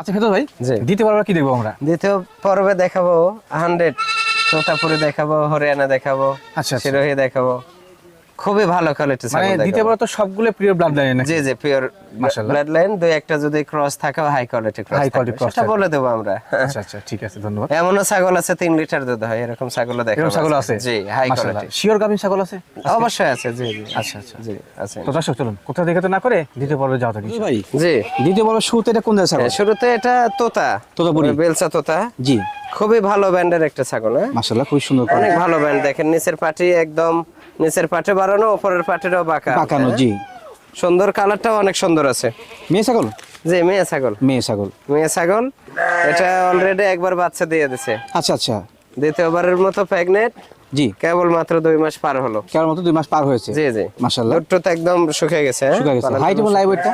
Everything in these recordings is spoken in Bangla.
আচ্ছা খেতো ভাই। দ্বিতীয় পর্বে কি দেখব আমরা দ্বিতীয় পর্বে দেখাবো হান্ড্রেড তোতাপুরে দেখাবো হরিয়ানা দেখাবো আচ্ছা, আচ্ছা। সিরোহি দেখাবো খুবই ভালো কোয়ালিটি মানে দ্বিতীয় পর্বে তো সবগুলো প্রিয় ব্লাড লাইন জি জি পিওর মাশাআল্লাহ। ব্লাড লাইন দুই একটা যদি ক্রস থাকে high quality cross High quality cross সেটা বলে দেবো আমরা। আচ্ছা আচ্ছা ঠিক আছে ধন্যবাদ। এমনও ছাগল আছে তিন লিটার দুধ হয় এরকম ছাগল দেখা এরকম ছাগল আছে? জি হাই কোয়ালিটি শিওর গাভিন ছাগল আছে? অবশ্যই আছে জি জি। আচ্ছা আচ্ছা। জি আছে। তো দর্শক চলুন কোথাও দেখে তো না করে দ্বিতীয় পর্বে যাওয়া থাকি ভাই। জি। দ্বিতীয় পর্বে শুরুতে এটা কোন জায়গায় ছাগল? শুরুতে এটা তোতা। তোতা ওই বেলসা তোতা। জি। খুবই ভালো ব্যান্ডের একটা ছাগল হ্যাঁ? মাশাআল্লাহ খুব সুন্দর অনেক ভালো ব্যান্ড দেখেন নিচের পাটি একদম নিচের পাটে বাড়ানো উপরের পাটিরও বাঁকা পাকানো হ্যাঁ? জি। সুন্দর কালারটাও অনেক সুন্দর আছে। মেয়ে ছাগল? জি মেয়ে ছাগল। মেয়ে ছাগল। মেয়ে ছাগল। এটা অলরেডি একবার বাচ্চা দিয়ে দিছে। আচ্ছা আচ্ছা। দ্বিতীয়বারের মতো প্রেগনেন্ট জি। কেবল মাত্র দুই মাস পার হলো। কেমন মতো দুই মাস পার হয়েছে। জি জি। মাশাআল্লাহ। দুধ টুধ একদম শুকিয়ে গেছে হ্যাঁ? শুকা গেছে। হাইট এবং লাইভ ওয়েটটা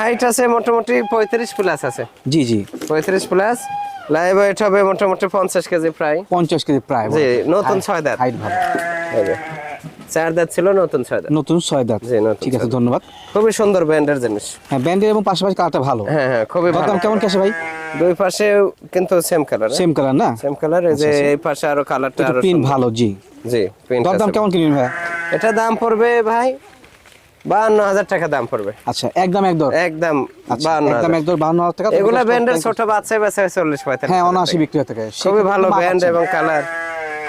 হাইট আছে মোটামুটি পঁয়ত্রিশ প্লাস আছে। জি জি। পঁয়ত্রিশ প্লাস লাইভ ওয়েট হবে মোটামুটি পঞ্চাশ কেজি প্রায়। পঞ্চাশ কেজি প্রায়। জি নতুন ছয় দাঁত। হাইট ভালো। এই যে। চার দাঁত ছিল নতুন ছয় দাঁত নতুন ছয় দাঁত ঠিক আছে ধন্যবাদ। খুবই সুন্দর ব্র্যান্ডের জিনিস। হ্যাঁ ব্যান্ডের এবং পাশাপাশি কালারটা ভালো। হ্যাঁ হ্যাঁ খুবই ভালো। কেমন ভাই? দুই পাশে কিন্তু সেম কালার সেম কালার না? সেম কালার এই যে এই পাশে আরও কালারটা আরও পিন ভালো জি। জি দর দাম কেমন কিনবেন ভাই? এটা দাম পড়বে ভাই বাহান্ন হাজার টাকা দাম পড়বে। আচ্ছা একদম একদম আচ্ছা একদম হাজার। বাহান্ন হাজার টাকা এগুলা ব্র্যান্ডের ছোট বাচ্চা বাচ্চা চল্লিশ পঁয়তাল্লিশ হ্যাঁ অনাশি বিক্রি হতে খুবই ভালো ব্র্যান্ড এবং কালার।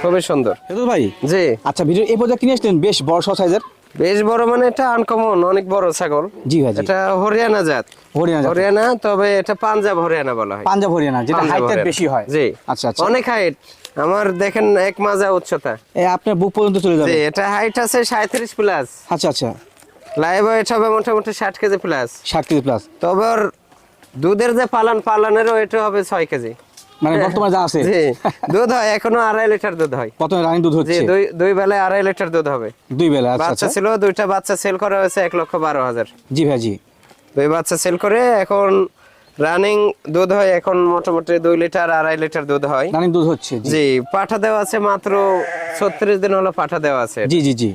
খুবই সুন্দর। সেতু ভাই? জি। আচ্ছা ভিডিও এই পর্যায়ে কিনে আসলেন বেশ বড় সাইজের? বেশ বড় মানে এটা আনকমন অনেক বড় ছাগল। জি ভাই এটা হরিয়ানা জাত। হরিয়ানা হরিয়ানা তবে এটা পাঞ্জাব হরিয়ানা বলা হয়। পাঞ্জাব হরিয়ানা যেটা হাইটটা বেশি হয়। জি। আচ্ছা আচ্ছা। অনেক হাইট আমার দেখেন এক মাজা উচ্চতা। এই আপনার বুক পর্যন্ত চলে যাবে। জি এটা হাইট আছে সাঁত্রিশ প্লাস আচ্ছা আচ্ছা। লাইভ ওয়েট হবে মোটামুটি ষাট কেজি প্লাস ষাট কেজি প্লাস তবে ওর দুধের যে পালন পালনেরও এটা হবে ছয় কেজি। মানে বর্তমানে যা আছে। দুধ হয় এখনও আড়াই লিটার দুধ হয়। রানী দুধ হচ্ছে। দুই দুই বেলায় আড়াই লিটার দুধ হবে। দুই বেলা আচ্ছা বাচ্চা আচ্ছা। ছিল দুইটা বাচ্চা সেল করা হয়েছে এক লক্ষ বারো হাজার। জি ভাই জি। দুই বাচ্চা সেল করে এখন রানিং দুধ হয় এখন মোটামুটি দুই লিটার আড়াই লিটার দুধ হয়। রানী দুধ হচ্ছে জি। জি পাঠা দেওয়া আছে মাত্র ছত্রিশ দিন হলো পাঠা দেওয়া আছে। জি জি জি।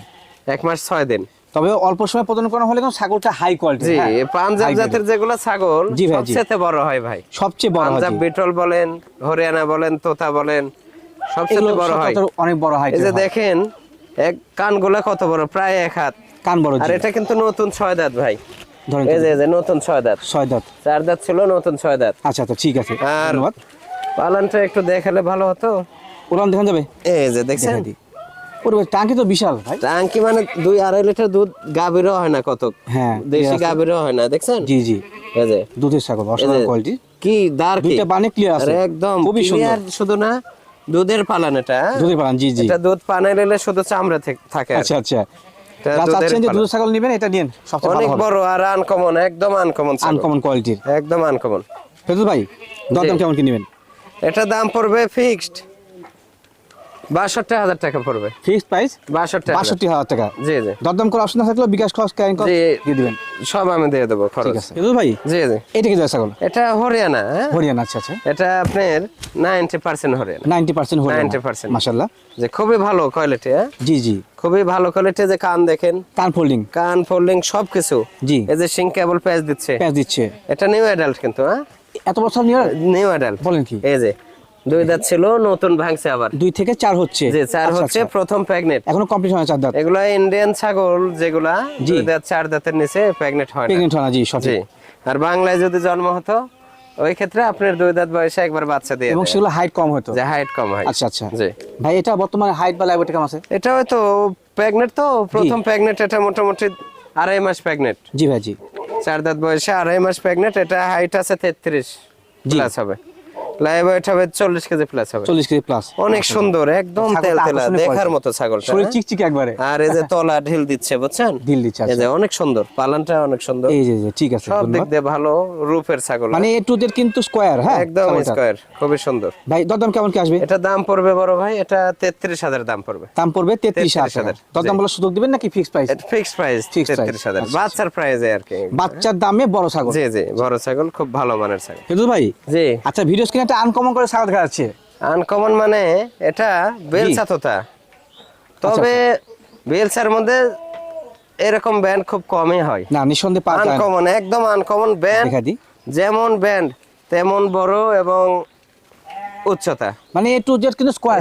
এক মাস ছয় দিন। তবে অল্প সময় প্রদান করা হলে কিন্তু ছাগলটা হাই কোয়ালিটি জি পাঞ্জাব জাতের যেগুলো ছাগল। সবচেয়ে বড় হয় ভাই। সবচেয়ে বড় পাঞ্জাব বিটল বলেন হরিয়ানা বলেন তোতা বলেন সবচেয়ে বড় হয়। অনেক বড় হাইট এই যে দেখেন এক কানগুলা কত বড়? প্রায় এক হাত। কান বড় আর এটা কিন্তু নতুন ছয় দাঁত ভাই। এই যে এই যে নতুন ছয় দাঁত। ছয় দাঁত। চার দাঁত ছিল নতুন ছয় দাঁত। আচ্ছা আচ্ছা ঠিক আছে আর পালনটা একটু দেখালে ভালো হতো। উড়ান দেখান যাবে? এই যে দেখছেন? দেখাই দিই ওরে ভাই টাঙ্কি তো বিশাল ভাই। টাঙ্কি মানে দুই আড়াই লিটার দুধ গাভীরও হয় না কত? হ্যাঁ দেশি গাভীরও হয় না দেখছেন? জি জি। এই যে। দুধের ছাগল অসাধারণ কোয়ালিটি কি দার কি? দুইটা বানে ক্লিয়ার আছে। একদম খুবই সুন্দর। শুধু না দুধের পালন এটা হ্যাঁ? দুধের পালন জি জি। এটা দুধ পানে নিলে শুধু চামড়া থাকে আচ্ছা আচ্ছা। ছাগল নেবেন এটা নিন অনেক বড় আর আনকমন একদম আনকমন আনকমন কোয়ালিটির একদম আনকমন ফেরদৌস ভাই দরদাম কেমন কি নেবেন? এটা দাম পড়বে ফিক্সড বাষট্টি হাজার টাকা পড়বে। ফিক্সড প্রাইস বাষট্টি হাজার। বাষট্টি হাজার টাকা। জি জি। দরদাম করে অপশন না বিকাশ খরচ ক্যারিং খরচ দিয়ে দিবেন। সব আমি দিয়ে দেবো ঠিক আছে। ভাই। জি জি। এটা কি ছাগল এটা হরিয়ানা হ্যাঁ? হরিয়ানা আচ্ছা আচ্ছা। এটা আপনার ninety percent Haryana. Ninety percent Haryana. 90% যে খুবই ভালো কোয়ালিটি হ্যাঁ? জি জি। খুবই ভালো কোয়ালিটি যে কান দেখেন। কান ফোল্ডিং কান ফোল্ডিং সব কিছু জি। এই যে সিং কেবল প্যাচ দিচ্ছে। প্যাঁচ দিচ্ছে। এটা নিউ অ্যাডাল্ট কিন্তু হ্যাঁ? এত বছর নিয়ে নিউ অ্যাডাল্ট বলেন কি? এই যে দুই দাঁত ছিল নতুন ভাঙছে আবার। দুই থেকে চার হচ্ছে। চার আচ্ছা, হচ্ছে আচ্ছা। প্রথম প্রেগনেট এখনও কমপ্লিট হয় চার দাঁত? এগুলা ইন্ডিয়ান ছাগল যেগুলা দুই দাঁত চার দাঁতের নিচে প্রেগনেট হয় না। হয় না জি জি। সঠিক আর বাংলায় যদি জন্ম হতো ওই ক্ষেত্রে আপনার দুই দাঁত বয়সে একবার বাচ্চা দিয়ে এবং সেগুলো হাইট কম হতো? যে হাইট কম হয়। আচ্ছা আচ্ছা। জি। ভাই এটা বর্তমানে হাইট বা লাইভ কেমন আছে? এটা হয়তো প্রেগনেট তো প্রথম প্রেগনেট এটা মোটামুটি আড়াই মাস প্রেগনেট জি ভাই জি। চার দাঁত বয়সে আড়াই মাস প্রেগনেট এটা হাইট আছে তেত্রিশ। প্লাস হবে। হবে কেজি প্লাস হবে। চল্লিশ কেজি প্লাস অনেক সুন্দর একদম ছাগলটা তেল তেলা আকর্ষণীয় দেখার মতো ছাগলটা শরীর? চিকচিক একবারে। আর এই যে তলা ঢিল দিচ্ছে বুঝছেন? ঢিল দিচ্ছে এই। যে অনেক সুন্দর পালনটা অনেক সুন্দর। এই যে যে, ঠিক আছে সব দিক দিয়ে ভালো রূপের ছাগল। মানে এ টু কিন্তু স্কোয়ার হ্যাঁ একদম ছাগলটার। খুবই সুন্দর। ভাই দরদাম কেমন কি আসবে? এটা দাম পড়বে বড় ভাই এটা তেত্রিশ হাজার দাম পড়বে। দাম পড়বে তেত্রিশ 33,000 হাজার দরদাম। সুযোগ দিবেন নাকি ফিক্স প্রাইস আচ্ছা, বাচ্চার প্রাইসে আর কি। বাচ্চার দামে বড় ছাগল। জি জি বড় ছাগল খুব ভালো মানের ছাগল। কিন্তু ভাই? জি। আচ্ছা ভিডিও একটা আনকমন করে ছাগল দেখা যাচ্ছে আনকমন মানে এটা বেলসা তোতা তবে আচ্ছা, বেলসার মধ্যে এরকম ব্যান্ড খুব কমই হয়। না নিঃসন্দেহে আনকমন একদম আনকমন ব্যান্ড যেমন ব্যান্ড তেমন বড় এবং উচ্চতা। মানে এ টু জেড কিন্তু স্কোয়ার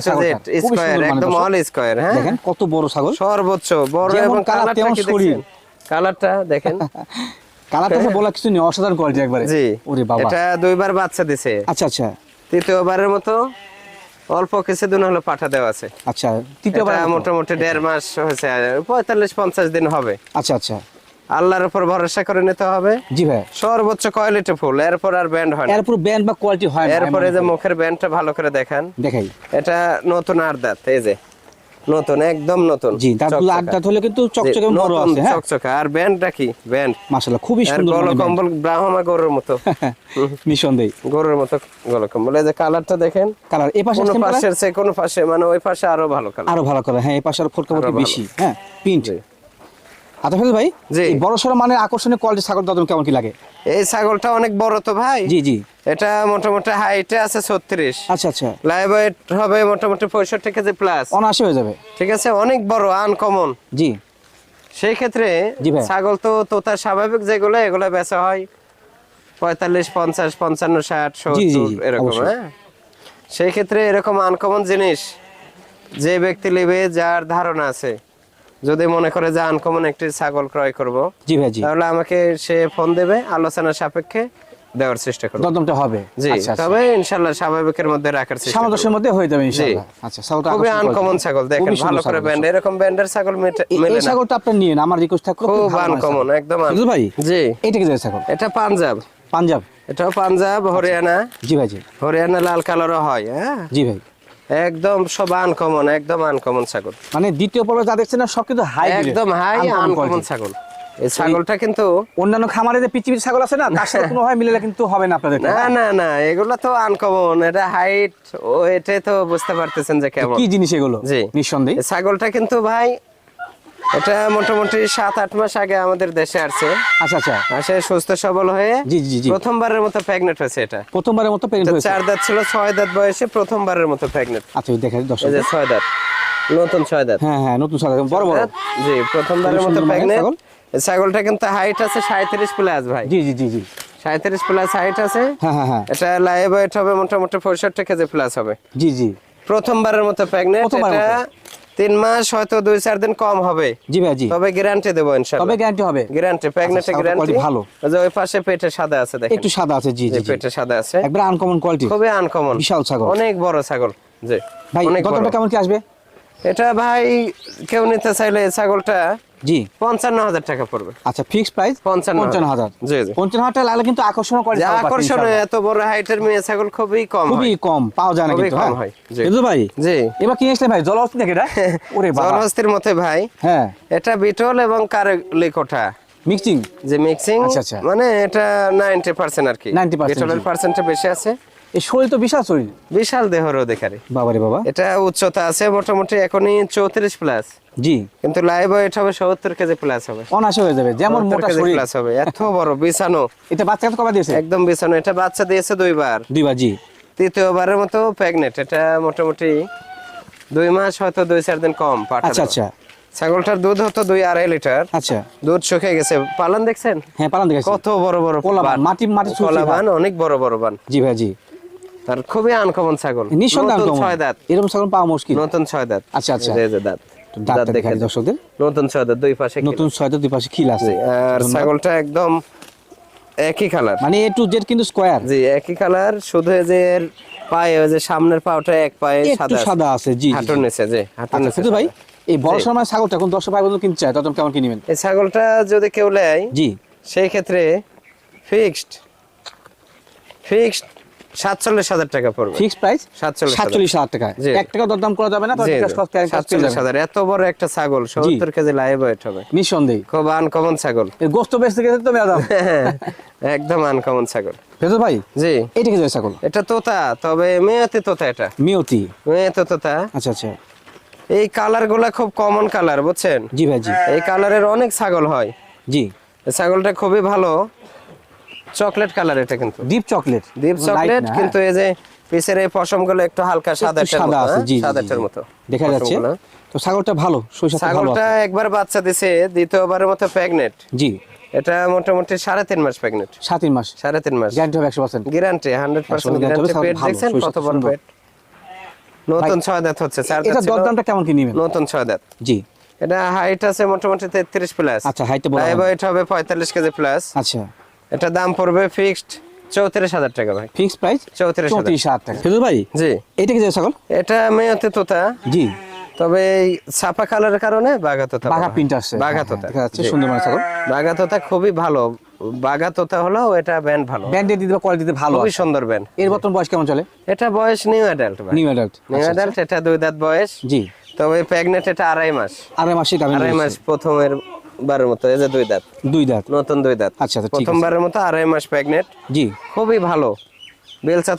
স্কোয়ার একদম অল স্কোয়ার হ্যাঁ? দেখেন কত বড় ছাগল। সর্বোচ্চ বড় এবং কালার কালারটা তেমন শরীর। কালারটা দেখেন। কালারটা বলা কিছু নেই অসাধারণ কোয়ালিটি একবারে। জি। ওরে বাবা। এটা দুইবার বাচ্চা দিছে। আচ্ছা আচ্ছা। তৃতীয়বারের মতো অল্প কিছুদিন হলো পাঠা দেওয়া আছে। আচ্ছা তৃতীয়বার মোটামুটি দেড় মাস হয়েছে পঁয়তাল্লিশ পঞ্চাশ দিন হবে। আচ্ছা আচ্ছা। আল্লাহর উপর ভরসা করে নিতে হবে। জি ভাই। সর্বোচ্চ কোয়ালিটি ফুল এরপর আর ব্যান্ড হয় না। এরপর ব্যান্ড বা কোয়ালিটি হয় না এরপরে যে মুখের ব্যান্ডটা ভালো করে দেখান। দেখাই। এটা নতুন আর দাঁত এই যে। নতুন একদম নতুন। জি তার আট দাঁত হলে কিন্তু চকচকে বড় আছে হ্যাঁ? চকচকে। আর ব্যান্ডটা কি ব্যান্ড। মাশাআল্লাহ খুবই সুন্দর গলা। কম্বল ব্রাহ্মা গরুর মতো। নিঃসন্দেহে গরুর মতো গলা কম্বল। এই যে কালারটা দেখেন কালার এই পাশে কোন পাশে? পাশের সে কোন পাশে মানে ওই পাশে আরও ভালো কালার। আরও ভালো করে হ্যাঁ এই পাশে আর আরও বেশি হ্যাঁ জি। আচ্ছা ফেরত ভাই জি। বড় সড়ো আকর্ষণীয় কোয়ালিটি ছাগল কেমন কি লাগে? এই ছাগলটা অনেক বড় তো ভাই। জি জি। এটা মোটামুটি হাইটে আছে ছত্রিশ। আচ্ছা আচ্ছা। লাইভ ওয়েট হবে মোটামুটি পঁয়ষট্টি কেজি প্লাস অনাশি হয়ে যাবে। ঠিক আছে অনেক বড় আনকমন জি। সেই ক্ষেত্রে ছাগল তো তোতার স্বাভাবিক যেগুলো এগুলো বেচা হয় পঁয়তাল্লিশ পঞ্চাশ পঞ্চান্ন ষাট সত্তর এরকম হ্যাঁ? সেই ক্ষেত্রে এরকম আনকমন জিনিস যে ব্যক্তি নেবে যার ধারণা আছে। যদি মনে করে যে আনকমন একটি ছাগল ক্রয় করব জি ভাই তাহলে আমাকে সে ফোন দেবে আলোচনা সাপেক্ষে দেওয়ার চেষ্টা করব। দরদমটা হবে। জি আচ্ছা আচ্ছা। তবে ইনশাল্লাহ স্বাভাবিকের মধ্যে রাখার চেষ্টা করব। সামঞ্জস্যের মধ্যে হয়ে যাবে ইনশাআল্লাহ। আচ্ছা ছাগলটা খুবই আনকমন ছাগল দেখেন ভালো করে ব্যান্ড এরকম ব্যান্ডের ছাগল মেলে এই ছাগলটা আপনি নিয়ে আমার রিকোয়েস্ট থাকল খুব আনকমন একদম বুঝলি ভাই জি। এইটা কি ছাগল? এটা পাঞ্জাব। পাঞ্জাব। এটাও পাঞ্জাব হরিয়ানা। জি ভাই জি হরিয়ানা লাল কালারও হয় হ্যাঁ? জি ভাই। একদম সব আনকমন একদম আনকমন ছাগল। মানে দ্বিতীয় পর্বে যা দেখছেন সব কিন্তু হাই একদম হাই আনকমন ছাগল। এই ছাগলটা কিন্তু অন্যান্য খামারে যে পৃথিবীর ছাগল আছে না তার সাথে কোনো হয় মিলে কিন্তু হবে না আপনাদের। না না না এগুলো তো আনকমন এটা হাইট ও এটাই তো বুঝতে পারতেছেন যে কেমন। কি জিনিস এগুলো? জি। নিঃসন্দেহে। ছাগলটা কিন্তু ভাই এটা মোটামুটি সাত আট মাস আগে আমাদের দেশে আসছে। আচ্ছা আচ্ছা। আসে সুস্থ সবল হয়ে জি জি জি। প্রথমবারের মতো প্রেগনেন্ট হয়েছে এটা। প্রথমবারের মতো পেরেন্ট এটা হয়েছে? চার দাঁত ছিল ছয় দাঁত বয়সে প্রথমবারের মতো প্রেগনেন্ট আচ্ছা দেখেন দর্শক। এই যে ছয় দাঁত। নতুন ছয় দাঁত। হ্যাঁ হ্যাঁ নতুন ছাগল বড় বড়। জি প্রথমবারের মতো প্রেগনেন্ট ছাগলটা কিন্তু হাইট আছে সাঁত্রিশ প্লাস ভাই। জি জি জি জি। সাঁত্রিশ প্লাস হাইট আছে। হ্যাঁ হ্যাঁ হ্যাঁ। এটা লাইভ ওয়েট হবে মোটামুটি পঁয়ষট্টি কেজি প্লাস হবে। জি জি। প্রথমবারের মতো প্রেগনেন্ট এটা তিন মাস হয়তো দুই চার দিন কম হবে। জি ভাই জি। তবে গ্যারান্টি দেবো তবে ইনশাআল্লাহ গ্যারান্টি হবে গ্যারান্টি প্রেগনেন্টে গ্যারান্টি ভালো। যে ওই পাশে পেটে সাদা আছে দেখেন। একটু সাদা আছে জি জি পেটে সাদা আছে। একবার আনকমন কোয়ালিটি খুবই আনকমন বিশাল ছাগল। অনেক বড় ছাগল জি। ভাই কত টাকা কেমন কি আসবে? এটা ভাই কেউ নিতে চাইলে ছাগলটা জি। পঞ্চান্ন হাজার টাকা পড়বে। আচ্ছা ফিক্স প্রাইস পঞ্চান্ন পঞ্চান্ন হাজার জি জি। পঞ্চান্ন হাজার টাকা লাগলে কিন্তু আকর্ষণীয় যে কোয়ালিটি আকর্ষণীয় এত বড় হাইটের মেয়ে ছাগল খুবই কম খুবই কম পাওয়া যায় না কিন্তু কম হ্যাঁ? হয়, জি। ভাই জি। এবার কি আসলে ভাই জল হচ্ছে নাকি এটা? ওরে বাবা। জলহস্তির মতে ভাই হ্যাঁ। এটা বিটল এবং কারেলি কোঠা মিক্সিং যে মিক্সিং আচ্ছা, আচ্ছা। মানে এটা নাইনটি পার্সেন্ট আর কি। 90% বিটলের। পার্সেন্টটা বেশি আছে। এই শরীর তো বিশাল শরীর। বিশাল দেহর অধিকারী বাবারে বাবা। এটা উচ্চতা আছে মোটামুটি এখনই চৌত্রিশ প্লাস জি। কিন্তু লাইভ ওয়েট হবে সত্তর কেজি প্লাস হবে। অনাশে হয়ে যাবে যেমন মোটা শরীর। প্লাস হবে। এত বড় বিছানো। এটা বাচ্চা কবে দিয়েছে? একদম বিছানো। এটা বাচ্চা দিয়েছে দুইবার। দুইবার জি। তৃতীয়বারের মতো প্রেগনেন্ট এটা মোটামুটি দুই মাস হয়তো দুই চার দিন কম পাঠা আচ্ছা আচ্ছা। ছাগলটার দুধ হতো দুই আড়াই লিটার। আচ্ছা। দুধ শুকিয়ে গেছে। পালন দেখছেন? হ্যাঁ পালন দেখেছি। কত বড় বড় কলা বান, বান। মাটি- অনেক বড় বড় বান। জি ভাই জি। আর খুবই আনকমন ছাগল। নিঃসন্দেহে ছয় দাঁত। এরকম ছাগল পাওয়া মুশকিল। নতুন ছয় দাঁত। আচ্ছা, আচ্ছা। দাঁত। দাঁত ডাক্তার দেখে দেখাই দর্শকদের। নতুন ছয় দাঁত দুই পাশে নতুন ছয়টা দুই পাশে খিল আছে। আর ছাগলটা একদম একই কালার মানে এ টু জেড কিন্তু স্কোয়ার জি একই কালার শুধু যে এর পায়ে ওই যে সামনের পাওটা এক পায়ে সাদা আছে। সাদা আছে জি হাঁটুর। নিচে জি হাঁটুর আচ্ছা নিচে শুধু ভাই এই বড় সময় ছাগলটা এখন দর্শক ভাই বন্ধু কিনতে চায় তখন কেমন কি নেবেন? এই ছাগলটা যদি কেউ নেয় জি। সেই ক্ষেত্রে ফিক্সড ফিক্সড সাতচল্লিশ হাজার টাকা পড়বে। ফিক্স প্রাইস সাতচল্লিশ সাতচল্লিশ হাজার টাকা। এক টাকা দরদাম করা যাবে না সাতচল্লিশ হাজার। এত বড় একটা ছাগল সত্তর কেজি লাইভ ওয়েট হবে। নিঃসন্দেহে খুব আনকমন ছাগল। গোস্ত বেচতে গেলে তো মেয়াদাম একদম আনকমন ছাগল। ফেজল ভাই জি। এইটা কি ছাগল? এটা তোতা তবে মেয়েতে তোতা এটা। মিয়তি? মেয়েতে তোতা। আচ্ছা আচ্ছা। এই কালারগুলা খুব কমন কালার বুঝছেন? জি ভাই জি। এই কালারের অনেক ছাগল হয়। জি। ছাগলটা খুবই ভালো। চকলেট কালার এটা কিন্তু। ডিপ চকলেট ডিপ চকলেট কিন্তু এই যে পিছের এই পশমগুলো একটু হালকা সাদা সাদা আছে জি জি, সাদাটার মতো দেখা যাচ্ছে। তো ছাগলটা ভালো শৈশব ভালো ছাগলটা একবার বাচ্চা দিছে দ্বিতীয়বারের মতো প্রেগনেন্ট জি। এটা মোটামুটি সাড়ে তিন মাস প্রেগনেন্ট সাত তিন মাস। সাড়ে তিন মাস। গ্যারান্টি হবে একশো percent guarantee hundred percent guarantee পেট দেখছেন কত বড় পেট নতুন ছয় দাঁত হচ্ছে চার এটা দরদামটা কেমন কি নেবেন? নতুন ছয় দাঁত। জি। এটা হাইট আছে মোটামুটি তেত্রিশ প্লাস আচ্ছা, height টা বলা লাইভ হবে পঁয়তাল্লিশ কেজি প্লাস আচ্ছা। এটা দাম পড়বে ফিক্সড চৌত্রিশ হাজার টাকা ভাই। ফিক্স প্রাইস 34,000 চৌত্রিশ হাজার টাকা। ফেরুল ভাই জি। এটা কি ছাগল? এটা মেয়তে তোতা। জি। তবে এই ছাপা কালারের কারণে বাঘা বাঘা প্রিন্ট আসছে। বাঘা হ্যাঁ। সুন্দর মানে ছাগল। খুবই ভালো। হলো এটা ব্যান্ড ভালো। ব্যান্ডেড দিতে কোয়ালিটিতে ভালো খুবই সুন্দর ব্যান্ড এর বর্তমান বয়স কেমন চলে? এটা বয়স new adult new adult new adult এটা দুই দাঁত বয়স। জি। তবে প্রেগনেন্ট এটা আড়াই মাস। আড়াই মাসে আড়াই মাস প্রথমের বারের মতো এই যে দুই দাঁত। দুই দাঁত। নতুন দুই দাঁত। আচ্ছা, আচ্ছা। প্রথমবারের মতো আড়াই মাস প্রেগনেন্ট জি। খুবই ভালো। বেলচা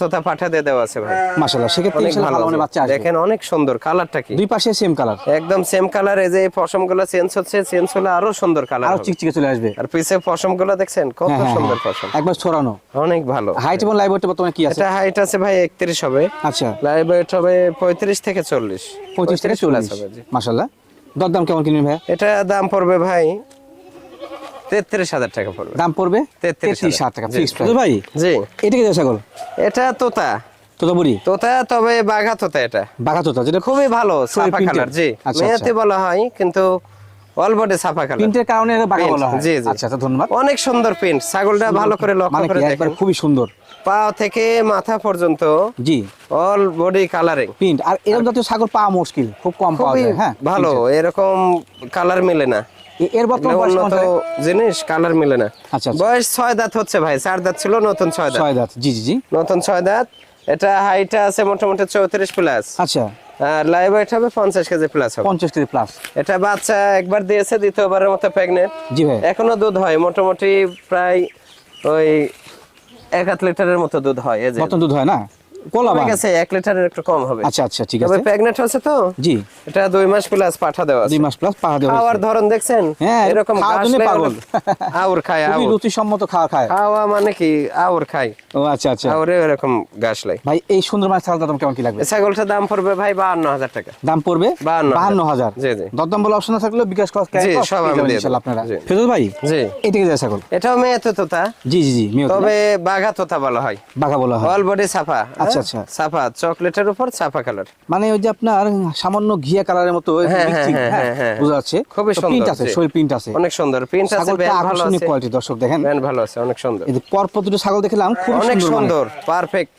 দিয়ে দেওয়া আছে ভাই। মাশাআল্লাহ সেক্ষেত্রে ইনশাআল্লাহ ভালো মানে। বাচ্চা আসবে। দেখেন অনেক সুন্দর কালারটা কি। দুই পাশে সেম কালার একদম সেম কালার এই যে পশমগুলো চেঞ্জ হচ্ছে চেঞ্জ হলে আরও সুন্দর কালার আরও চিকচিকে চলে আসবে। আর পিছে পশমগুলো দেখছেন কত হ্যাঁ, হ্যাঁ, সুন্দর হ্যাঁ। পশম। একবার ছড়ানো। অনেক ভালো। হাইট এবং লাইভ ওয়েট বর্তমানে কি আছে? এটা হাইট আছে ভাই একত্রিশ হবে। আচ্ছা। লাইভ ওয়েট হবে পঁয়ত্রিশ থেকে চল্লিশ। পঁচিশ থেকে চল্লিশ। হবে জি। মাশাআল্লাহ। দরদাম কেমন কিনবেন ভাই এটা দাম পড়বে ভাই তেত্রিশ হাজার টাকা পড়বে। দাম পড়বে? 33,000 তেত্রিশ হাজার টাকা। ভাই? জি। এটা কি ছাগল? এটা তোতা। তোতাপুরি তোতা তবে বাঘা তোতা এটা। বাঘা তোতা যেটা খুবই ভালো সাফা কালার জি। আচ্ছা, মেয়াতে আচ্ছা। বলা হয় কিন্তু সাফা কালার। প্রিন্টের কারণে বলা হয়। জি জি। আচ্ছা আচ্ছা ধন্যবাদ। অনেক সুন্দর প্রিন্ট ছাগলটা ভালো করে লক্ষ্য মানে করে দেখেন। একবার খুবই সুন্দর। পা থেকে মাথা পর্যন্ত জি। অল বডি কালারিং প্রিন্ট আর এরকম জাতীয় ছাগল পাওয়া মুশকিল খুব কম পাওয়া যায় হ্যাঁ ভালো এরকম কালার মিলে না। এর বর্তমান বয়স চলে? জিনিস কালার মিলে না। আচ্ছা, আচ্ছা। বয়স ছয় দাঁত হচ্ছে ভাই চার দাঁত ছিল নতুন ছয় দাঁত। ছয় দাঁত জি জি জি। নতুন ছয় দাঁত এটা হাইটটা আছে মোটামুটি চৌত্রিশ প্লাস আচ্ছা। আর লাইভ ওয়েট হবে পঞ্চাশ কেজি প্লাস হবে। পঞ্চাশ কেজি প্লাস এটা বাচ্চা একবার দিয়েছে দ্বিতীয়বারের মতো প্রেগন্যান্ট জি ভাই। এখনও দুধ হয় মোটামুটি প্রায় ওই এক লিটারের মতো দুধ হয় এই যে। দুধ হয় না? কোলা কমে গেছে এক লিটারের একটু কম হবে। আচ্ছা আচ্ছা ঠিক তবে আছে। হচ্ছে তো? জি। এটা দুই মাস প্লাস পাঠা দেওয়া আছে। দুই মাস প্লাস পাহা দেওয়া খাওয়ার ধরন দেখছেন? হ্যাঁ, এরকম ঘাস পাগল। আউর খায় খুবই আউর। রুচিসম্মত খাওয়া খায়। খাওয়া মানে কি? আউর খায়। ও আচ্ছা আচ্ছা। আউরে এরকম ঘাস লাই ভাই এই সুন্দর মাছ ছাগলটার দাম কেমন কি লাগবে? ছাগলটার দাম পড়বে ভাই বাহান্ন হাজার টাকা। দাম পড়বে? 52,000 বাহান্ন হাজার। জি, জি। দরদাম বলে অপশন থাকলে বিকাশ সব আমি দিয়ে। আপনারা। ভাই জি। যায় ছাগল। এটাও মেয়েতে তোতা? জি জি জি তবে বাঘা তোতা বলা হয়। বাঘা বলা হয়। অল বডি সাফা আচ্ছা? আচ্ছা। চকলেটের উপর কালার মানে ওই যে আপনার সামান্য ঘিয়া কালারের মতো হ্যাঁ, হ্যাঁ, হ্যাঁ, বোঝা যাচ্ছে। খুবই সুন্দর, print আছে। শরীর প্রিন্ট আছে। অনেক সুন্দর প্রিন্ট আছে আকর্ষণীয় কোয়ালিটি দর্শক দেখেন। ভালো আছে অনেক সুন্দর। এই পরপর দুটো ছাগল দেখলাম খুব অনেক সুন্দর মানে। পারফেক্ট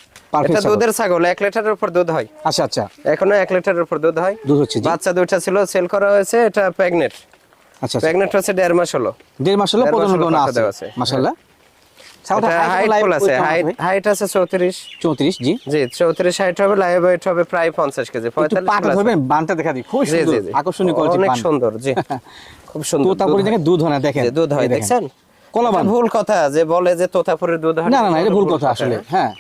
এটা দুধের ছাগল এক লিটারের উপর দুধ হয়। আচ্ছা আচ্ছা। এখনও এক লিটারের উপর দুধ হয়। দুধ হচ্ছে বাচ্চা দুইটা ছিল সেল করা হয়েছে এটা প্রেগনেন্ট আচ্ছা আচ্ছা। প্রেগনেন্ট হচ্ছে দেড় মাস হলো। দেড় মাস হলো প্রজনন আছে। মাশাআল্লাহ। এটা হাইট আছে জি। জি হাইট হবে লাইভ ওয়েট হবে প্রায় পঞ্চাশ কেজি একটু পঁয়তাল্লিশ পাটা ধরবেন বানটা দেখা দিই। খুব জি জি সুন্দর আকর্ষণীয় কোয়ালিটি অনেক সুন্দর জি। খুব সুন্দর তোতাপুরি দুধ দুধ হয় না দেখেন। দুধ হয় দেখছেন? কলা ভুল কথা যে বলে যে তোতাপুরের দুধ হয় না না না এটা ভুল কথা আসলে হ্যাঁ।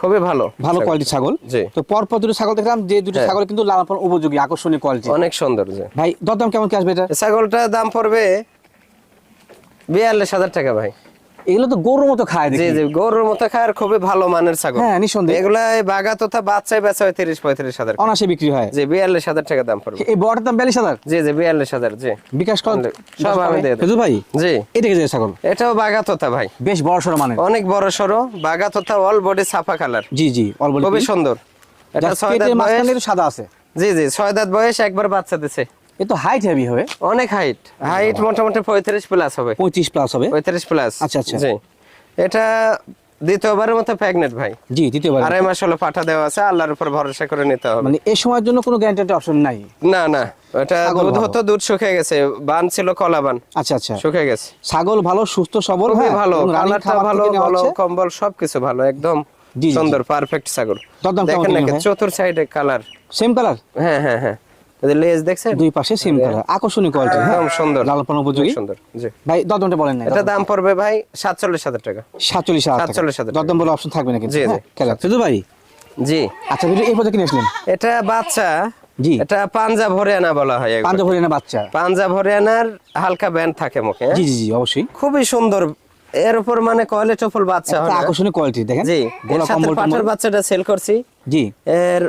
খুবই ভালো ভালো কোয়ালিটির ছাগল। তো পরপর দুটো ছাগল দেখলাম যে দুটো হ্যাঁ। ছাগল কিন্তু লালন পালন উপযোগী আকর্ষণীয় কোয়ালিটি অনেক সুন্দর যে ভাই দরদাম কেমন কি আসবে এটা? ছাগলটার দাম পড়বে বিয়াল্লিশ হাজার টাকা ভাই। এগুলো তো গরুর মতো খায় জি জি গরুর মতো খায় খুবই ভালো মানের ছাগল। হ্যাঁ, নিঃসন্দেহে। এগুলা বাগা তোতা বাচ্চায় বেচা হয় তিরিশ পঁয়ত্রিশ হাজার অনাসে বিক্রি হয়। জি বিয়াল্লিশ হাজার টাকা দাম পড়বে। এই বড়টার দাম বিয়াল্লিশ হাজার? জি জি বিয়াল্লিশ হাজার জি। বিকাশ কর। সব আমি দিয়ে দেব। ভাই জি। এটা কি যে ছাগল? এটাও বাগা তোতা ভাই। বেশ বড় সড়ো মানে অনেক বড় সড়ো বাগা তথা অল বডি সাফা কালার। জি জি খুবই সুন্দর। এটা ছয় দাঁত সাদা আছে। জি জি ছয় দাঁত বয়স একবার বাচ্চা দিছে। এ তো হাইট হেভি হবে। অনেক হাইট হাইট মোটামুটি পঁয়ত্রিশ প্লাস হবে। পঁয়ত্রিশ প্লাস হবে? পঁয়ত্রিশ প্লাস আচ্ছা, আচ্ছা। জি। এটা দ্বিতীয়বারের মতো প্রেগনেন্ট ভাই। জি দ্বিতীয়বার আড়াই মাস হলো পাঠা দেওয়া আছে আল্লাহর উপর ভরসা করে নিতে হবে। মানে এই সময়ের জন্য কোনো গ্যারান্টি অপশন নাই? না না। এটা দুধ। হতো দুধ শুকিয়ে গেছে। বান ছিল কলা বান। আচ্ছা আচ্ছা। শুকিয়ে গেছে। ছাগল ভালো সুস্থ সবল খুবই হ্যাঁ? ভালো। কালারটা ভালো ভালো কম্বল সবকিছু ভালো একদম সুন্দর পারফেক্ট ছাগল। দেখেন চতুর সাইডে কালার সেম কালার হ্যাঁ হ্যাঁ হ্যাঁ। লেজ দেখছেন? দুই পাশে সেম কালার আকর্ষণীয় কোয়ালিটি হ্যাঁ একদম সুন্দর। লালন উপযোগী? সুন্দর জি। ভাই দরদামটা বলেন না এটা দাম পড়বে ভাই সাতচল্লিশ হাজার টাকা। সাতচল্লিশ হাজার টাকা। 47,000 দরদাম বলে অপশন থাকবে না কিন্তু জি, জি। হ্যাঁ, ভাই? জি। আচ্ছা ভিডিও এই পর্যন্ত কিনে আসলেন? এটা বাচ্চা। জি। এটা পাঞ্জাব হরিয়ানা বলা হয় পাঞ্জাব হরিয়ানা বাচ্চা। পাঞ্জাব হরিয়ানার হালকা ব্যান্ড থাকে মুখে হ্যাঁ? জি জি জি অবশ্যই। খুবই সুন্দর। এর উপর মানে কয়লে টফল বাচ্চা হয় আকর্ষণীয় কোয়ালিটি দেখেন? জি গোলা কম্বল বাচ্চাটা সেল করছি। জি। এর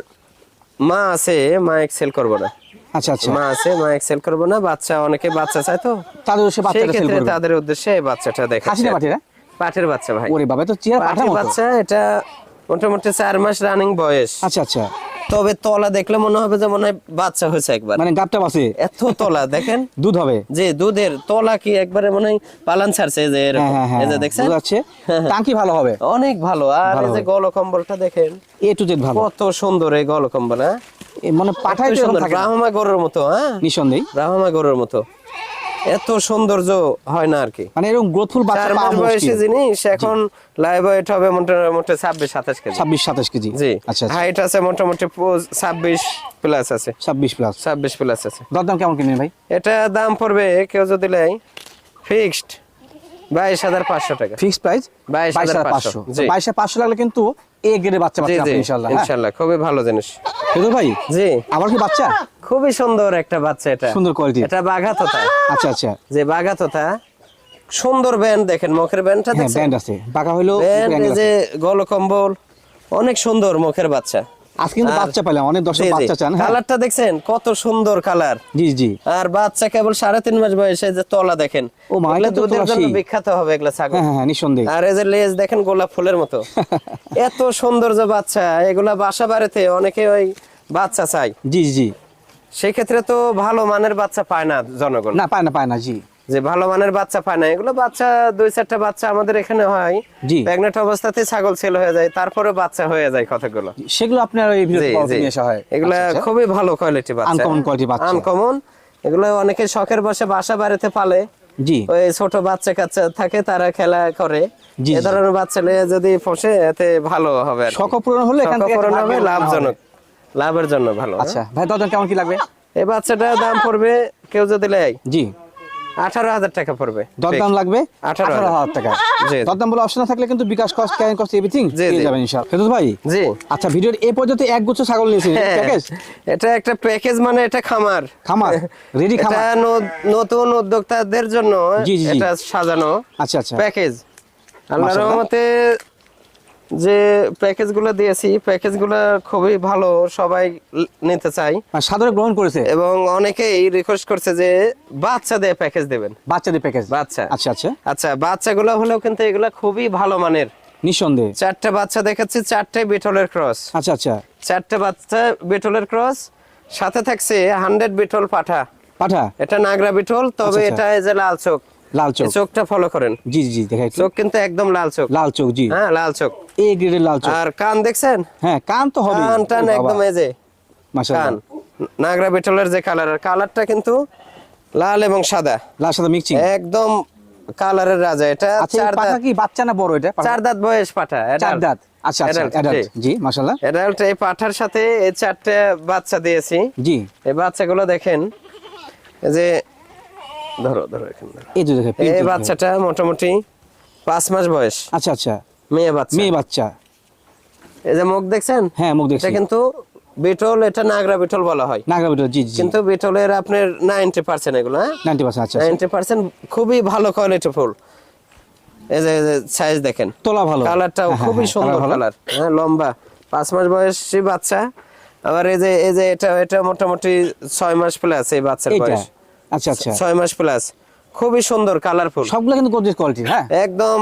মা আছে মা এক্সেল করব না। আচ্ছা আচ্ছা। মা আছে মা এক্সেল করব না বাচ্চা অনেকে বাচ্চা চায় তো। তাদের উদ্দেশ্যে সেই বাচ্চাটা সেল ক্ষেত্রে তাদের উদ্দেশ্যে বাচ্চাটা দেখা দেখাচ্ছি না পাঠিয়ে পাটের বাচ্চা ভাই। ওরে বাবা তো চেয়ার পাটের বাচ্চা এটা মোটামুটি চার মাস রানিং বয়স। আচ্ছা আচ্ছা। তবে তলা দেখলে মনে হবে যে মনে হয় বাচ্চা হয়েছে একবার। মানে গাবটা বাসে? এত তলা দেখেন? দুধ হবে? যে দুধের তলা কি একবারে মনে হয় পালান ছাড়ছে যে হ্যাঁ এরকম। হ্যাঁ হ্যাঁ এই যে দেখছেন? বুঝা যাচ্ছে। টাঙ্কি ভালো হবে? অনেক ভালো। আর এই যে। গল কম্বলটা দেখেন। এ টু জেড ভালো। কত সুন্দর এই গল কম্বল হ্যাঁ মানে সুন্দর। থাকে। ব্রাহ্মা গরুর মতো হ্যাঁ? নিঃসন্দেহে। ব্রাহ্মা গরুর মতো। এত সৌন্দর্য হয় না আর কি। মানে এরকম গ্রোথফুল বাচ্চা চার পাওয়া মাস বয়সী জিনিস এখন লাইভ ওয়েট হবে মোটামুটি ছাব্বিশ সাতাশ কেজি। ছাব্বিশ সাতাশ কেজি। জি। আচ্ছা আচ্ছা। হাইট আছে মোটামুটি ছাব্বিশ প্লাস আছে। ছাব্বিশ প্লাস ছাব্বিশ প্লাস আছে। দরদাম কেমন কিনবেন ভাই? এটা দাম পড়বে কেউ যদি লাই ফিক্সড বাইশ হাজার পাঁচশো টাকা। Fixed price? 22,500 পাঁচশো। জি। বাইশে পাঁচশো লাগলে কিন্তু এ গ্রেডের বাচ্চা পাচ্ছেন আপনি ইনশাল্লাহ হ্যাঁ? খুবই ভালো জিনিস। ফেদর ভাই জি। আবার কি বাচ্চা? খুবই সুন্দর একটা বাচ্চা এটা। সুন্দর কোয়ালিটি এটা আচ্ছা আচ্ছা। যে সুন্দর ব্যান্ড দেখেন মুখের ব্যান্ডটা ব্যান্ড আছে। যে। গলকম্বল অনেক সুন্দর মুখের বাচ্চা। আজকে কিন্তু আর- বাচ্চা পেলাম অনেক দর্শক জি, জি। বাচ্চা চান কালারটা দেখছেন কত সুন্দর কালার। জি জি। আর বাচ্চা কেবল সাড়ে তিন মাস বয়সে যে তলা দেখেন ও মা, এগুলা এটা তো দুধের জন্য বিখ্যাত হবে এগুলা ছাগল। হ্যাঁ হ্যাঁ নিঃসন্দেহে। আর এই যে লেজ দেখেন গোলাপ ফুলের মতো। এত সৌন্দর্য বাচ্চা এগুলা বাসা বাড়িতে অনেকে ওই বাচ্চা চাই জি জি। সেক্ষেত্রে তো ভালো মানের বাচ্চা পায় না জনগণ। না পায় না পায় না জি। যে ভালো মানের বাচ্চা পায় না এগুলো বাচ্চা দুই চারটা বাচ্চা আমাদের এখানে হয়। প্রেগনেন্ট অবস্থাতে ছাগল সেল হয়ে যায় তারপরে বাচ্চা হয়ে যায় কতগুলো সেগুলো আপনার এই নিয়ে আসা হয়। এগুলা আচ্ছা, আচ্ছা। খুবই ভালো কোয়ালিটি বাচ্চা। Uncommon quality বাচ্চা। আনকমন এগুলো অনেকে শখের বসে বাসা বাড়িতে পালে। জি। ওই ছোট বাচ্চা কাচ্চা থাকে তারা খেলা করে। এ ধরনের বাচ্চা নিয়ে যদি পোষে এতে ভালো হবে শখ পূরণ হলে এখান শখ থেকে পূরণ হবে। লাভজনক। লাভের জন্য ভালো হ্যাঁ? আচ্ছা ভাই দরদাম কেমন কি লাগবে? এই বাচ্চাটার দাম পড়বে কেউ যদি নেয়। জি। আঠারো হাজার টাকা পড়বে। দরদাম লাগবে? আঠারো হাজার। টাকা। দরদাম বলে অপশন থাকলে কিন্তু bKash cost carrying cost everything পেয়ে যাবেন ইনশাআল্লাহ। ফেরদৌস ভাই জি। আচ্ছা ভিডিওর এই পর্যন্ত এক গুচ্ছ ছাগল নিয়েছেন। হ্যাঁ, প্যাকেজ? এটা একটা প্যাকেজ মানে এটা খামার। খামার? রেডি খামার? এটা নতুন উদ্যোক্তাদের জন্য। এটা সাজানো আচ্ছা আচ্ছা। প্যাকেজ। আল্লাহর রহমতে যে প্যাকেজগুলো দিয়েছি প্যাকেজগুলো খুবই ভালো সবাই নিতে চাই। মানে সাদরে গ্রহণ করেছে? এবং অনেকেই রিকোয়েস্ট করছে যে বাচ্চা দিয়ে প্যাকেজ দেবেন। বাচ্চাদের প্যাকেজ বাচ্চা। আচ্ছা আচ্ছা। আচ্ছা বাচ্চাগুলো হলেও কিন্তু এগুলা খুবই ভালো মানের। নিঃসন্দেহে। চারটে বাচ্চা দেখাচ্ছি চারটে বিটলের ক্রস আচ্ছা আচ্ছা। চারটে বাচ্চা বিটলের ক্রস সাথে থাকছে হান্ড্রেড বিটল পাঠা। পাঠা? এটা নাগরা বিটল তবে আচ্ছা, এটা এই যে লাল চোখ। লাল চোখ। চোখটা ফলো করেন। জি জি দেখাই চোখ কিন্তু একদম লাল চোখ। লাল চোখ জি। হ্যাঁ লাল চোখ। এ গ্রেডের লাল চোখ। আর কান দেখছেন? হ্যাঁ কান তো হবে কান টান একদম এই যে। কান। নাগরা বিটলের যে কালার আর কালারটা কিন্তু লাল এবং সাদা। লাল সাদা মিক্সিং একদম কালারের রাজা। এটা আচ্ছা চার দাঁত। কি বাচ্চা না বড় এটা? চার দাঁত বয়স পাঠা চার দাঁত। আচ্ছা আচ্ছা অ্যাডাল্ট জি। মাশাআল্লাহ। অ্যাডাল্ট এই পাঠার সাথে এই চারটে বাচ্চা দিয়েছি। জি। এই বাচ্চাগুলো দেখেন। যে ধরো ধরো এখানে এই যে দেখে এই বাচ্চাটা মোটামুটি পাঁচ মাস বয়স। আচ্ছা আচ্ছা। মেয়ে বাচ্চা। মেয়ে বাচ্চা। এই যে মুখ দেখছেন? হ্যাঁ মুখ দেখছি। এটা কিন্তু বিটল এটা নাগরা বিটল বলা হয়। নাগরা ভিডিও জি জি কিন্তু বিটলের আপনার নাইনটি পার্সেন্ট এগুলো হ্যাঁ? নাইনটি পার্সেন্ট আচ্ছা আচ্ছা। নাইনটি পার্সেন্ট খুবই ভালো কোয়ালিটি ফুল। এই যে সাইজ দেখেন। তোলা ভালো। কালারটাও হ্যাঁ, হ্যাঁ, খুবই হ্যাঁ, সুন্দর কালার হ্যাঁ লম্বা। পাঁচ মাস বয়সী বাচ্চা। আবার এই যে এই যে এটা এটা মোটামুটি ছয় মাস প্লাস এই বাচ্চার বয়স। আচ্ছা আচ্ছা। ছয় মাস প্লাস খুবই সুন্দর কালারফুল সবগুলো কিন্তু কোয়ালিটি হ্যাঁ? একদম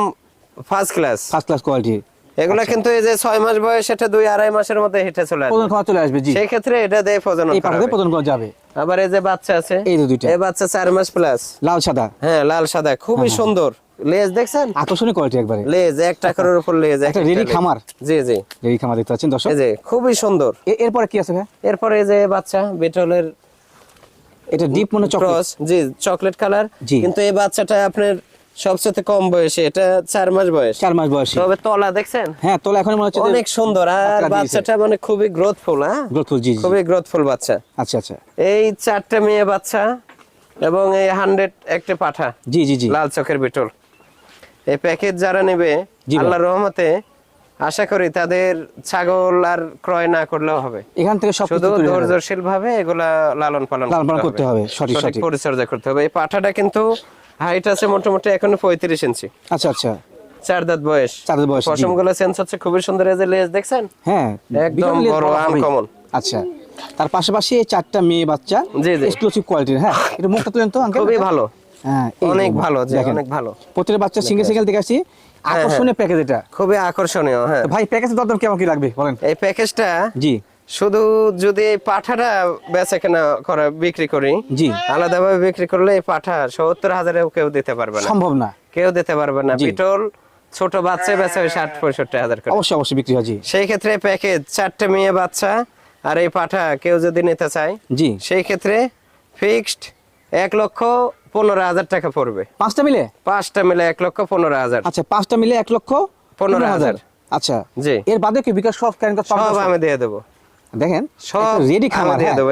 first class first class quality এগুলা কিন্তু এই যে ছয় মাস বয়স এটা দুই আড়াই মাসের মধ্যে হেঁটে চলে আসবে। প্রজন চলে আসবে জি। সেই ক্ষেত্রে এটা দিয়ে প্রজনন এই করা। প্রজন যাবে। আবার এই যে বাচ্চা আছে এই দুইটা। এই বাচ্চা চার মাস প্লাস লাল সাদা। হ্যাঁ লাল সাদা খুবই সুন্দর। লেজ দেখছেন? আকর্ষণীয় কোয়ালিটি একবারে। লেজ এক টাকার উপর লেজ একটা লেজ। খামার। জি জি। রেডি খামার দেখতে পাচ্ছেন দর্শক। এই যে খুবই সুন্দর। এরপরে কি আছে ভাই? এরপরে এই যে বাচ্চা বিটলের এটা ডিপ মনে ক্রস জি চকলেট কালার কিন্তু এই বাচ্চাটা আপনার সবচেয়ে কম বয়সে এটা চার মাস বয়স। চার মাস বয়সী। তবে তলা দেখছেন? হ্যাঁ তোলা এখন মনে হচ্ছে অনেক সুন্দর আর বাচ্চাটা মানে খুবই গ্রোথফুল হ্যাঁ? গ্রোথফুল জি খুবই গ্রোথফুল বাচ্চা। আচ্ছা আচ্ছা। এই চারটে মেয়ে বাচ্চা এবং এই হান্ড্রেড একটা পাঠা জি জি জি। লাল চোখের বিটল। এই প্যাকেজ যারা নেবে। আল্লাহর রহমতে আশা করি তাদের ছাগল আর ক্রয় না করলেও হবে। এখান থেকে শুধু ধৈর্যশীল ভাবে এগুলা লালন পালন করতে হবে, সঠিক, সঠিক। পরিচর্যা করতে হবে। এই পাঠাটা কিন্তু হাইট আছে মোটামুটি এখন পঁয়ত্রিশ ইঞ্চি আচ্ছা আচ্ছা। চার দাঁত বয়স। চার দাঁত বয়স, জি। গুলো সেন্স হচ্ছে খুবই সুন্দর এই যে লেজ দেখছেন? হ্যাঁ একদম বড়, আচ্ছা। তার পাশাপাশি এই চারটা মেয়ে বাচ্চা। এক্সক্লুসিভ কোয়ালিটির হ্যাঁ? এটা মুখটা তুলেন তো খুবই ভালো। অনেক ভালো অনেক ভালো। প্রত্যেকটা বাচ্চা সিঙ্গেল সিঙ্গেল দেখে আসি আকর্ষণীয় প্যাকেজ এটা। খুবই আকর্ষণীয় হ্যাঁ। ভাই প্যাকেজ দরদাম কেমন কি লাগবে বলেন। এই প্যাকেজটা জি। শুধু যদি পাঠাটা বেচা কেনা করে বিক্রি করি জি। আলাদাভাবে বিক্রি করলে এই পাঠা সত্তর হাজারেও কেউ দিতে পারবে না। সম্ভব না। কেউ দিতে পারবে না। জি। বিটল ছোট বাচ্চা বেচা হয় ষাট পঁয়ষট্টি হাজার করে। অবশ্যই অবশ্যই বিক্রি হয় জি। সেই ক্ষেত্রে প্যাকেজ চারটে মেয়ে বাচ্চা আর এই পাঠা কেউ যদি নিতে চায় জি। সেই ক্ষেত্রে ফিক্সড এক লক্ষ পনেরো হাজার টাকা পড়বে। পাঁচটা মিলে? পাঁচটা মিলে এক লক্ষ পনেরো হাজার। আচ্ছা পাঁচটা মিলে এক লক্ষ পনেরো হাজার। আচ্ছা জি। এর বাদে কি বিকাশ সব ক্যান সব আমি দিয়ে দেবো। দেখেন সব রেডি খামার দিয়ে হ্যাঁ। দেবো,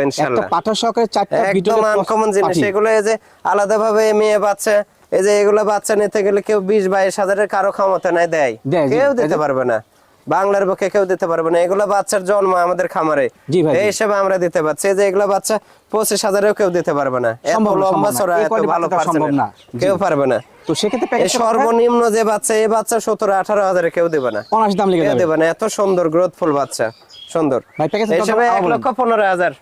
একটা সহকারে চারটা একদম আনকমন জিনিস। এগুলো এই যে আলাদাভাবে মেয়ে বাচ্চা এই যে এগুলো বাচ্চা নিতে গেলে কেউ বিশ বাইশ হাজারের কারও ক্ষমতা নাই দেয়, কেউ দিতে পারবে না। বাংলার পক্ষে কেউ দিতে পারবে না। এগুলো বাচ্চার জন্ম আমাদের খামারে। এই। হিসেবে আমরা দিতে পারছি। যে এগুলো বাচ্চা পঁচিশ হাজারেও কেউ দিতে পারবে না। এত লম্বা চড়া এত ভালো সম্ভব না। কেউ পারবে না। তো সেক্ষেত্রে সর্বনিম্ন যে বাচ্চা এই বাচ্চা সতেরো আঠারো হাজারে কেউ দেবে না। অনাশ দাম লেগে কেউ দেবে না। এত সুন্দর গ্রোথফুল বাচ্চা। সুন্দর। হিসেবে এক লক্ষ পনেরো হাজার।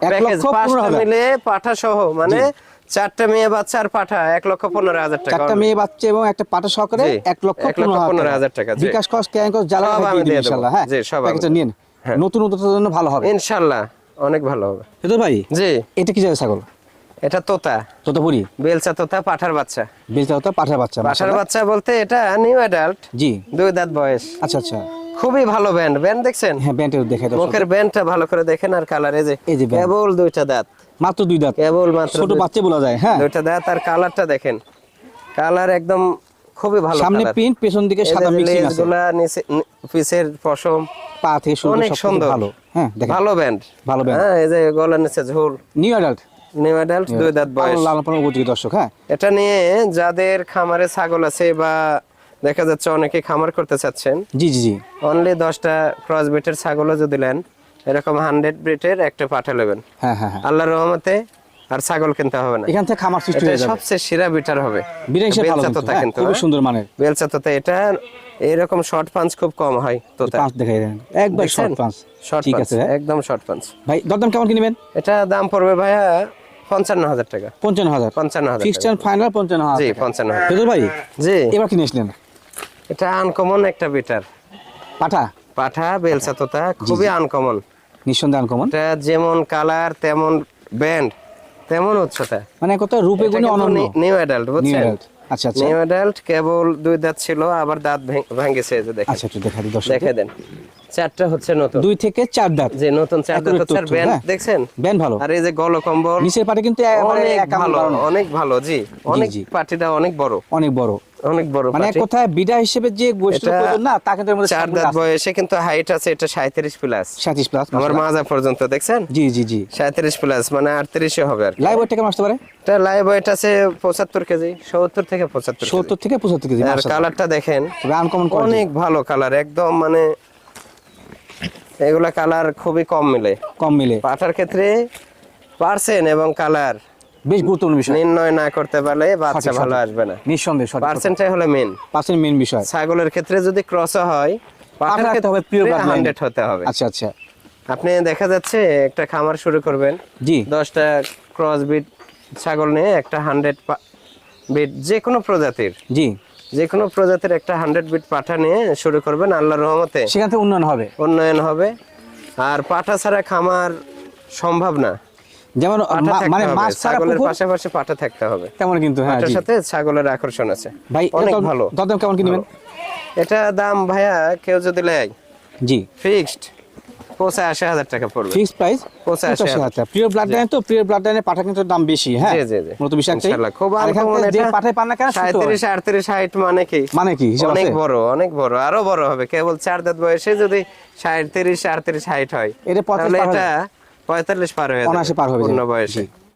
প্যাকেজ পাঁচটা হাজার। মিলে পাঠা সহ মানে চারটা মেয়ে বাচ্চা আর পাঠা এক লক্ষ পনেরো হাজার টাকা চারটা মেয়ে বাচ্চা এবং একটা পাটা সহকারে এক লক্ষ পনেরো হাজার টাকা, বিকাশ কস কস জ্বালা আমি দিয়ে ইনশাআল্লাহ হ্যাঁ? সব নিন। হ্যাঁ। নতুন জন্য ভালো হবে। অনেক ভালো হবে। ভাই জি। এটা কি জায়গা ছাগল? এটা তোতা। তোতাপুরি? বেলচা তোতা পাঠার বাচ্চা। বেলচা হতো পাঠার বাচ্চা পাঠার বাচ্চা বলতে এটা নিউ অ্যাডাল্ট জি। দুই দাঁত বয়স। আচ্ছা আচ্ছা। খুবই ভালো ব্যান্ড ব্যান্ড দেখছেন? হ্যাঁ ব্যান্ডের দেখে দাও মুখের ব্যান্ডটা ভালো করে দেখেন আর কালার এই যে এই যে band। কেবল দুইটা দাঁত। মাত্র দুই দাঁত। কেবল মাত্র ছোট বাচ্চা বলা যায় হ্যাঁ। দুইটা দাঁত আর কালারটা দেখেন। কালার একদম খুবই ভালো সামনে। প্রিন্ট পেছন দিকে সাদা মিক্সিং আছে। লেজগুলা নিচে পিছের পশম। পা থেকে শুরু অনেক সুন্দর। ভালো। হ্যাঁ দেখেন। ভালো ব্যান্ড ভালো band। হ্যাঁ এই যে গলার নিচে ঝোল। নিউ অ্যাডাল্ট নিউ অ্যাডাল্ট দুই দাঁত বয়স। লালন পালন উপযোগী দর্শক হ্যাঁ। এটা নিয়ে যাদের খামারে ছাগল আছে বা দেখা যাচ্ছে অনেকে খামার করতে চাচ্ছেন জি জি জি। অনলি দশটা ক্রস ব্রিটের ছাগলও যদি নেন এরকম হান্ড্রেড ব্রিটের একটা পাঠা নেবেন আল্লাহ হ্যাঁ হ্যাঁ। রহমতে আর ছাগল কিনতে হবে না। এখান থেকে খামার সৃষ্টি হয়ে যাবে। সবচেয়ে সেরা বিটার হবে। বিরাই ভালো তোতা হ্যাঁ, কিন্তু হ্যাঁ? সুন্দর মানের। বেলচা তোতা এটা এরকম শর্ট পাঞ্চ খুব কম হয় তোতা পাঁচ দেখাই দেন। একবার শর্ট পাঁচ শর্ট ঠিক আছে হ্যাঁ। একদম শর্ট পাঞ্চ ভাই দরদাম কেমন কিনবেন এটা দাম পড়বে ভাইয়া পঞ্চান্ন হাজার টাকা। পঞ্চান্ন হাজার। পঞ্চান্ন হাজার ফিক্সড ফাইনাল পঞ্চান্ন হাজার জি। পঞ্চান্ন হাজার। ভাই জি। এবার কিনে এসলেন এটা আনকমন একটা বিটার পাঠা? পাঠা বেলচা তোতা খুবই আনকমন নিঃসন্দেহে আনকমন এটা যেমন কালার তেমন ব্যান্ড তেমন উচ্চতা। মানে কত রূপে গুণে অনন্য? নিউ অ্যাডাল্ট বুঝছেন? আচ্ছা আচ্ছা। নিউ অ্যাডাল্ট কেবল দুই দাঁত ছিল আবার দাঁত ভেঙে দেখে এই যে দেখেন। আচ্ছা একটু দেখা দিই দর্শক। দেখে দেন। চারটা হচ্ছে নতুন। দুই থেকে চার দাঁত। যে নতুন চার দাঁত হচ্ছে ব্যান্ড হ্যাঁ। দেখছেন? ব্যান ভালো। আর এই যে গলকম্বল নিচের পাটে কিন্তু অনেক ভালো অনেক ভালো জি। অনেক জি। পার্টিটা অনেক বড়। অনেক বড়। অনেক বড় মানে কথায় বিডা হিসেবে যে গোষ্ঠীর এটা না তা কিন্তু মধ্যে চার দাঁত বয়সে কিন্তু হাইট আছে এটা সাঁত্রিশ প্লাস সাঁত্রিশ প্লাস আমার মাজা পর্যন্ত দেখছেন? জি জি জি। সাঁত্রিশ প্লাস মানে আটত্রিশে হবে আর। লাইভ ওয়েটটা কেমন আসতে পারে? এটা লাইভ ওয়েট আছে পঁচাত্তর কেজি সত্তর থেকে পঁচাত্তর কেজি। সত্তর থেকে পঁচাত্তর কেজি আর কালারটা দেখেন আনকমন অনেক ভালো কালার একদম মানে এগুলা কালার খুবই কম মিলে। কম মিলে। পাঠার ক্ষেত্রে পার্সেন্ট এবং কালার বেশ গুরুত্বপূর্ণ বিষয়। নির্ণয় না করতে পারলে বাচ্চা ভালো আসবে না। নিঃসন্দেহে পার্সেন্টটাই হলো মেন পার্সেন্ট মেন বিষয়। ছাগলের ক্ষেত্রে যদি ক্রস হয় পাঠার ক্ষেত্রে হবে, bloodline। হান্ড্রেড হতে হবে। আচ্ছা আচ্ছা। আপনি দেখা যাচ্ছে একটা খামার শুরু করবেন। জি। দশটা ক্রস বিট ছাগল নিয়ে একটা হান্ড্রেড বিট যে কোনো প্রজাতির। জি। যে কোনো প্রজাতির একটা হান্ড্রেড বিট পাঠা নিয়ে শুরু করবেন আল্লাহর রহমতে। সেখান থেকে উন্নয়ন হবে। উন্নয়ন হবে। আর পাঠা ছাড়া খামার সম্ভব না। যেমন মানে মাছ ছাড়া ছাগলের পুকুর পাশাপাশি পাঠা থাকতে হবে। তেমন কিন্তু হ্যাঁ সাথে ছাগলের আকর্ষণ আছে। ভাই অনেক ভালো। দরদাম কেমন কিনবেন এটা দাম ভাইয়া কেউ যদি নেয় জি। ফিক্সড পঁচাশি হাজার টাকা পড়বে। ফিক্স প্রাইস হাজার। প্রিয় ব্লাড লাইন তো প্রিয় ব্লাড লাইনে পাঠা কিন্তু দাম বেশি হ্যাঁ? জি, জি, জি। মূলত ইনশাআল্লাহ, খুব আর এখানে যে পান না কেন সুস্থ হয়। সাঁত্রিশ আটত্রিশ হাইট মানে কি? মানে কি অনেক বড় অনেক বড় আরও বড় হবে। কেবল চার দাঁত বয়সে যদি সাঁত্রিশ আটত্রিশ হাইট হয় এটা পঁয়তাল্লিশ তাহলে পার হয়ে এটা পঁয়তাল্লিশ পার হয়ে যাবে পার হবে পূর্ণ বয়সে।